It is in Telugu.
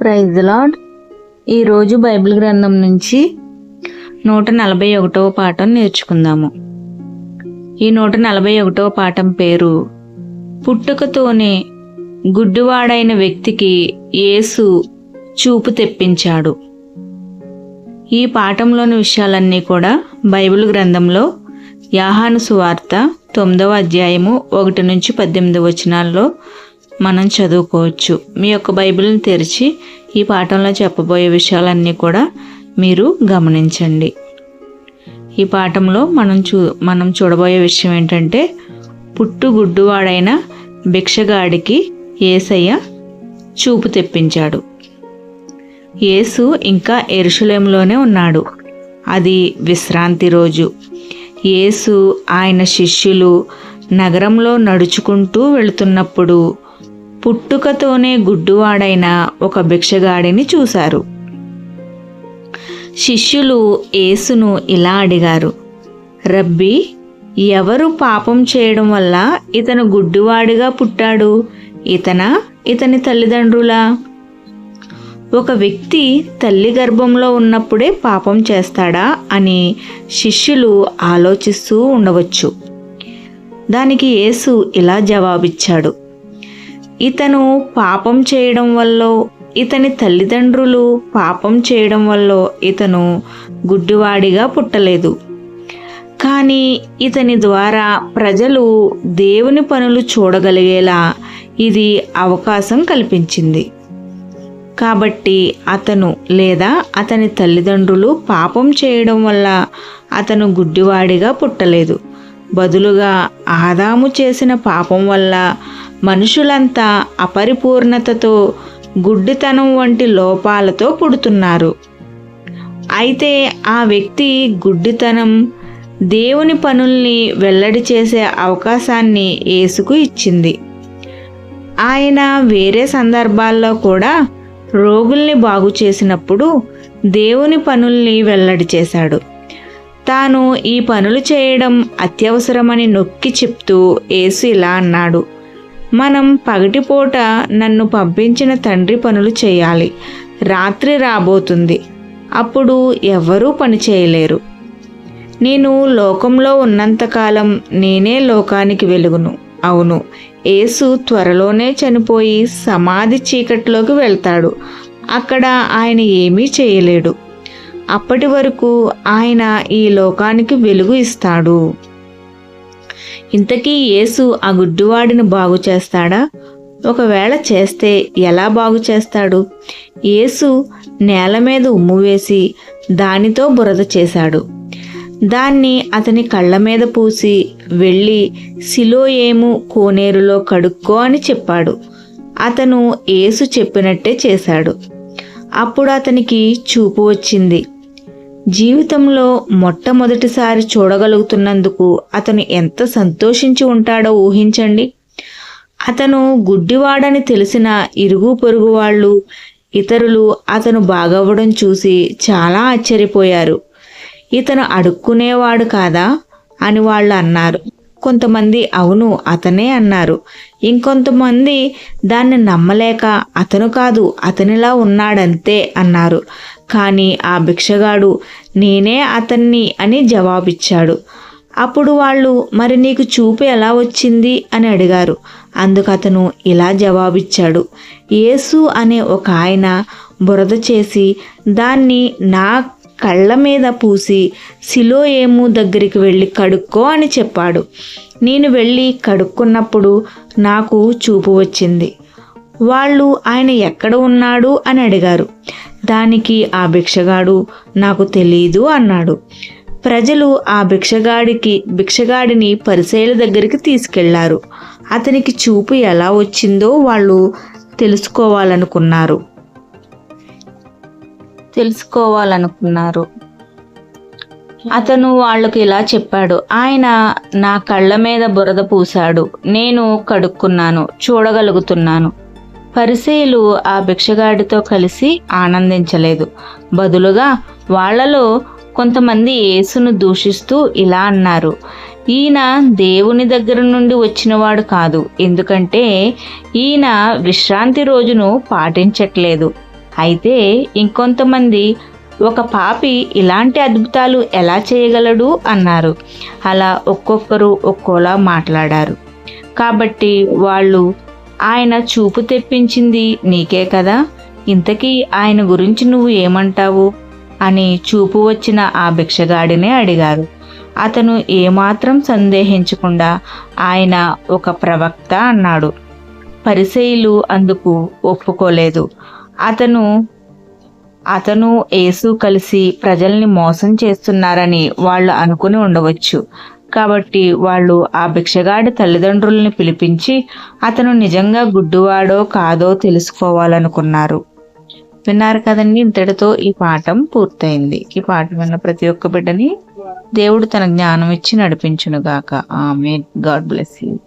ప్రైజ్ లాడ్ ఈరోజు బైబిల్ గ్రంథం నుంచి నూట నలభై ఒకటవ పాఠం నేర్చుకుందాము. ఈ నూట నలభై ఒకటవ పాఠం పేరు పుట్టుకతోనే గుడ్డువాడైన వ్యక్తికి యేసు చూపు తెప్పించాడు. ఈ పాఠంలోని విషయాలన్నీ కూడా బైబిల్ గ్రంథంలో యాహాను సువార్త తొమ్మిదవ అధ్యాయము ఒకటి నుంచి పద్దెనిమిది వచనాల్లో మనం చదువుకోవచ్చు. మీ యొక్క బైబిల్ని తెరిచి ఈ పాఠంలో చెప్పబోయే విషయాలన్నీ కూడా మీరు గమనించండి. ఈ పాఠంలో మనం చూ మనం చూడబోయే విషయం ఏంటంటే పుట్టు గుడ్డువాడైన భిక్షగాడికి ఏసయ్య చూపు తెప్పించాడు. యేసు ఇంకా ఎరుషులేంలోనే ఉన్నాడు. అది విశ్రాంతి రోజు. యేసు ఆయన శిష్యులు నగరంలో నడుచుకుంటూ వెళుతున్నప్పుడు పుట్టుకతోనే గుడ్డువాడైన ఒక భిక్షగాడిని చూశారు. శిష్యులు యేసును ఇలా అడిగారు రబ్బీ ఎవరు పాపం చేయడం వల్ల ఇతను గుడ్డివాడిగా పుట్టాడు? ఇతన? ఇతని తల్లిదండ్రులా? ఒక వ్యక్తి తల్లి గర్భంలో ఉన్నప్పుడే పాపం చేస్తాడా? అని శిష్యులు ఆలోచిస్తూ ఉండవచ్చు. దానికి యేసు ఇలా జవాబిచ్చాడు ఇతను పాపం చేయడం వల్ల ఇతని తల్లిదండ్రులు పాపం చేయడం వల్ల ఇతను గుడ్డివాడిగా పుట్టలేదు. కానీ ఇతని ద్వారా ప్రజలు దేవుని పనులు చూడగలిగేలా ఇది అవకాశం కల్పించింది. కాబట్టి అతను లేదా అతని తల్లిదండ్రులు పాపం చేయడం వల్ల అతను గుడ్డివాడిగా పుట్టలేదు. బదులుగా ఆదాము చేసిన పాపం వల్ల మనుషులంతా అపరిపూర్ణతతో గుడ్డితనం వంటి లోపాలతో పుడుతున్నారు. అయితే ఆ వ్యక్తి గుడ్డితనం దేవుని పనుల్ని వెల్లడి చేసే అవకాశాన్ని యేసుకు ఇచ్చింది. ఆయన వేరే సందర్భాల్లో కూడా రోగుల్ని బాగు చేసినప్పుడు దేవుని పనుల్ని వెల్లడి చేశాడు. తాను ఈ పనులు చేయడం అత్యవసరమని నొక్కి చెప్తూ యేసు ఇలా అన్నాడు. మనం పగటిపూట నన్ను పంపించిన తండ్రి పనులు చేయాలి. రాత్రి రాబోతుంది. అప్పుడు ఎవ్వరూ పని చేయలేరు. నేను లోకంలో ఉన్నంతకాలం నేనే లోకానికి వెలుగును. అవును యేసు త్వరలోనే చనిపోయి సమాధి చీకట్లోకి వెళ్తాడు. అక్కడ ఆయన ఏమీ చేయలేడు. అప్పటి వరకు ఆయన ఈ లోకానికి వెలుగు ఇస్తాడు. ఇంతకీ యేసు ఆ గుడ్డివాడిని బాగు చేస్తాడా? ఒకవేళ చేస్తే ఎలా బాగు చేస్తాడు? యేసు నేల మీద ఉమ్ము వేసి దానితో బురద చేశాడు. దాన్ని అతని కళ్ళ మీద పూసి వెళ్ళి సిలోయేము కోనేరులో కడుక్కో అని చెప్పాడు. అతను యేసు చెప్పినట్టే చేశాడు. అప్పుడు అతనికి చూపు వచ్చింది. జీవితంలో మొట్టమొదటిసారి చూడగలుగుతున్నందుకు అతను ఎంత సంతోషించి ఉంటాడో ఊహించండి. అతను గుడ్డివాడని తెలిసిన ఇరుగు పొరుగు వాళ్ళు ఇతరులు అతను బాగవ్వడం చూసి చాలా ఆశ్చర్యపోయారు. ఇతను అడుక్కునేవాడు కాదా? అని వాళ్ళు అన్నారు. కొంతమంది అవును అతనే అన్నారు. ఇంకొంతమంది దాన్ని నమ్మలేక అతను కాదు అతనిలా ఉన్నాడంతే అన్నారు. కానీ ఆ భిక్షగాడు నేనే అతన్ని అని జవాబిచ్చాడు. అప్పుడు వాళ్ళు మరి నీకు చూపు ఎలా వచ్చింది? అని అడిగారు. అందుకు అతను ఇలా జవాబిచ్చాడు. యేసు అనే ఒక ఆయన బురద చేసి దాన్ని నా కళ్ళ మీద పూసి సిలోయేము దగ్గరికి వెళ్ళి కడుక్కో అని చెప్పాడు. నేను వెళ్ళి కడుక్కున్నప్పుడు నాకు చూపు వచ్చింది. వాళ్ళు ఆయన ఎక్కడ ఉన్నాడు? అని అడిగారు. దానికి ఆ భిక్షగాడు నాకు తెలీదు అన్నాడు. ప్రజలు ఆ భిక్షగాడికి భిక్షగాడిని పరిశైల దగ్గరికి తీసుకెళ్ళారు. అతనికి చూపు ఎలా వచ్చిందో వాళ్ళు తెలుసుకోవాలనుకున్నారు. తెలుసుకోవాలనుకున్నారు. అతను వాళ్ళకు ఇలా చెప్పాడు. ఆయన నా కళ్ళ మీద బురద పూశాడు. నేను కడుక్కున్నాను చూడగలుగుతున్నాను. పరిసేలు ఆ భిక్షగాడితో కలిసి ఆనందించలేదు. బదులుగా వాళ్ళలో కొంతమంది యేసును దూషిస్తూ ఇలా అన్నారు ఈయన దేవుని దగ్గర నుండి వచ్చినవాడు కాదు. ఎందుకంటే ఈయన విశ్రాంతి రోజును పాటించట్లేదు. అయితే ఇంకొంతమంది ఒక పాపి ఇలాంటి అద్భుతాలు ఎలా చేయగలడు? అన్నారు. అలా ఒక్కొక్కరు ఒక్కోలా మాట్లాడారు. కాబట్టి వాళ్ళు ఆయన చూపు తెప్పించింది నీకే కదా? ఇంతకీ ఆయన గురించి నువ్వు ఏమంటావు? అని చూపు వచ్చిన ఆ భిక్షగాడినే అడిగారు. అతను ఏమాత్రం సందేహించకుండా ఆయన ఒక ప్రవక్త అన్నాడు. పరిసయులు అందుకు ఒప్పుకోలేదు. అతను అతను యేసు కలిసి ప్రజల్ని మోసం చేస్తున్నారని వాళ్ళు అనుకుని ఉండవచ్చు. కాబట్టి వాళ్ళు ఆ భిక్షగాడి తల్లిదండ్రుల్ని పిలిపించి అతను నిజంగా గుడ్డువాడో కాదో తెలుసుకోవాలనుకున్నారు. విన్నారు కదండి ఇంతటితో ఈ పాఠం పూర్తయింది. ఈ పాఠం విన్న ప్రతి ఒక్క బిడ్డని దేవుడు తన జ్ఞానం ఇచ్చి నడిపించునుగాక. ఆమె గాడ్ బ్లెస్ యూ.